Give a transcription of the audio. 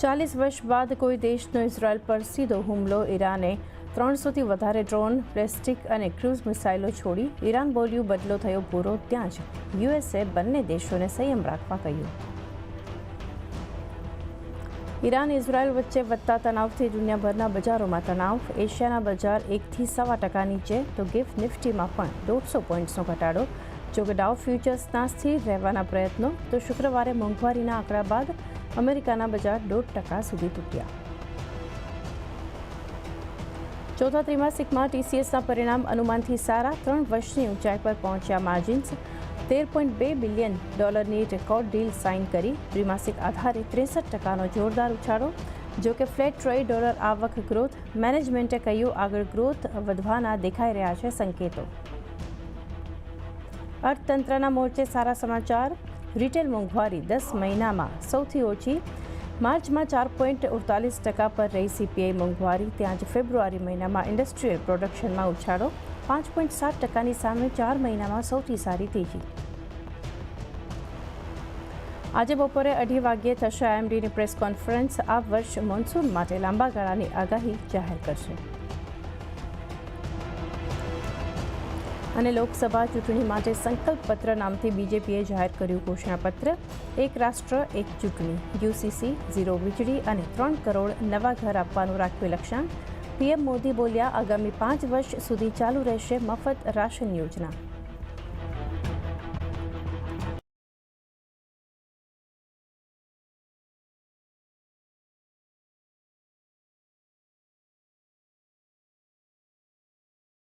ચાલીસ વર્ષ બાદ કોઈ દેશનો ઇઝરાયલ પર સીધો હુમલો ઈરાને. ત્રણસોથી વધારે ડ્રોન, પ્લેસ્ટિક અને ક્રૂઝ મિસાઇલો છોડી ઈરાન બોલ્યું બદલો થયો પૂરો. ત્યાં જ યુએસએ બંને દેશોને સંયમ રાખવા કહ્યું. ઈરાન, ઇઝરાયલ વચ્ચે વધતા તણાવથી દુનિયાભરના બજારોમાં તણાવ. એશિયાના બજાર એકથી સવા ટકા નીચે, તો ગિફ્ટ નિફ્ટીમાં પણ દોઢસો પોઈન્ટ્સનો ઘટાડો. જોકે ડાઉ ફ્યુચર્સના સ્થિર રહેવાના પ્રયત્નો, તો શુક્રવારે મોંઘવારીના આંકડા બાદ અમેરિકાના બજાર દોઢ ટકા સુધી તૂટ્યા. ચોથા ત્રિમાસિકમાં ટીસીએસના પરિણામ અનુમાનથી સારા ત્રણ વર્ષની ઊંચાઈ પર પહોંચ્યા માર્જિન્સ. તેર પોઈન્ટ બે બિલિયન ડોલરની રેકોર્ડ ડીલ સાઇન કરી. ત્રિમાસિક આધારે ત્રેસઠ ટકાનો જોરદાર ઉછાળો. જો કે ફ્લેટ ટ્રોય ડોલર આવક ગ્રોથ, મેનેજમેન્ટે કહ્યું આગળ ગ્રોથ વધવાના દેખાઈ રહ્યા છે સંકેતો. અર્થતંત્રના મોરચે સારા સમાચાર. રિટેલ મોંઘવારી દસ મહિનામાં સૌથી ઓછી. માર્ચમાં ચાર પોઈન્ટ અડતાલીસ ટકા પર રહી સીપીઆઈ મોંઘવારી. ત્યાં જ ફેબ્રુઆરી મહિનામાં ઇન્ડસ્ટ્રીયલ પ્રોડક્શનમાં ઉછાળો પાંચ પોઈન્ટ સાત ટકાની સામે ચાર મહિનામાં સૌથી સારી તેજી. આજે બપોરે અઢી વાગ્યે થશે આઈએમડીની પ્રેસ કોન્ફરન્સ. આ વર્ષ મોન્સૂન માટે લાંબા ગાળાની આગાહી જાહેર કરશે. અને લોકસભા ચૂંટણી માટે સંકલ્પ પત્ર નામથી બીજેપીએ જાહેર કર્યું ઘોષણાપત્ર, એક રાષ્ટ્ર, એક ચૂંટણી, યુસીસી, ઝીરો વીજળી અને ત્રણ કરોડ નવા ઘર આપવાનું રાખ્યું લક્ષ્યાંક. પીએમ મોદી બોલ્યા, આગામી પાંચ વર્ષ સુધી ચાલુ રહેશે મફત રાશન યોજના.